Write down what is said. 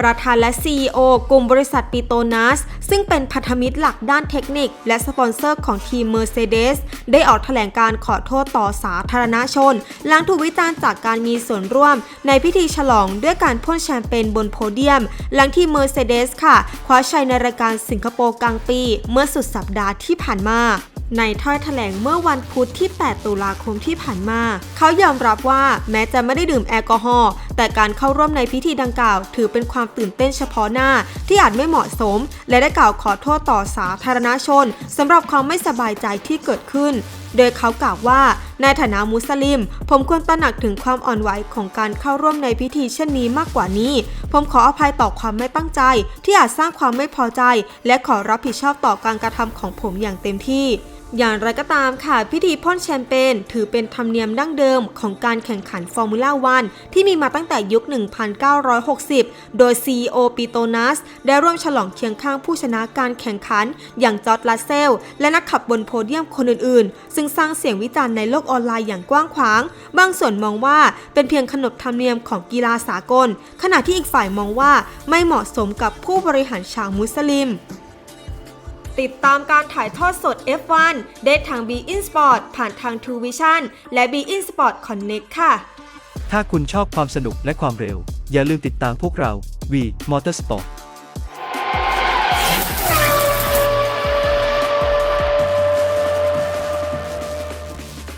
ประธานและ CEO กลุ่มบริษัทปิโตนัส ซึ่งเป็นพันธมิตรหลักด้านเทคนิค และสปอนเซอร์ของทีม Mercedes ได้ออกแถลงการขอโทษต่อสาธารณชน หลังถูกวิจารณ์จากการมีส่วนร่วม ในพิธีฉลองด้วยการพ่นแชมเปญบนโพเดียม หลังที่ Mercedes ค่ะคว้าชัยในรายการสิงคโปร์กลางปี เมื่อสุดสัปดาห์ที่ผ่านมาในถ้อยแถลงเมื่อวันพุธที่ 8 ตุลาคมที่ผ่านมา เขายอมรับว่าแม้จะไม่ได้ดื่มแอลกอฮอล์ แต่การเข้าร่วมในพิธีดังกล่าว ถือเป็นความตื่นเต้นเฉพาะหน้าที่อาจไม่เหมาะสม และได้กล่าวขอโทษต่อสาธารณชนสำหรับความไม่สบายใจที่เกิดขึ้น โดยเขากล่าวว่าในฐานะมุสลิม ผมควรตระหนักถึงความอ่อนไหวของการเข้าร่วมในพิธีเช่นนี้มากกว่านี้ ผมขออภัยต่อความไม่ตั้งใจ ที่อาจสร้างความไม่พอใจ และขอรับผิดชอบต่อการกระทำของผมอย่างเต็มที่ อย่างไรก็ตามค่ะ พิธีพ่นแชมเปญถือเป็นธรรมเนียมดั้งเดิมของการแข่งขันฟอร์มูล่าวันที่มีมาตั้งแต่ยุค 1960 โดย CEO ปีโตนัส ได้ร่วมฉลองเคียงข้างผู้ชนะการแข่งขัน อย่างจอร์ดลัสเซล และนักขับบนโพเดียมคนอื่นๆ ซึ่งสร้างเสียงวิจารณ์ในโลกออนไลน์อย่างกว้างขวาง บางส่วนมองว่าเป็นเพียงขนบธรรมเนียมของกีฬาสากล ขณะที่อีกฝ่ายมองว่าไม่เหมาะสมกับผู้บริหารชาวมุสลิม ติดตามการถ่ายทอดสด F1 ได้ทาง b in Sport ผ่านทาง True Vision และ b in Sport Connect ค่ะ ถ้าคุณชอบความสนุกและความเร็ว อย่าลืมติดตามพวกเรา V Motorsport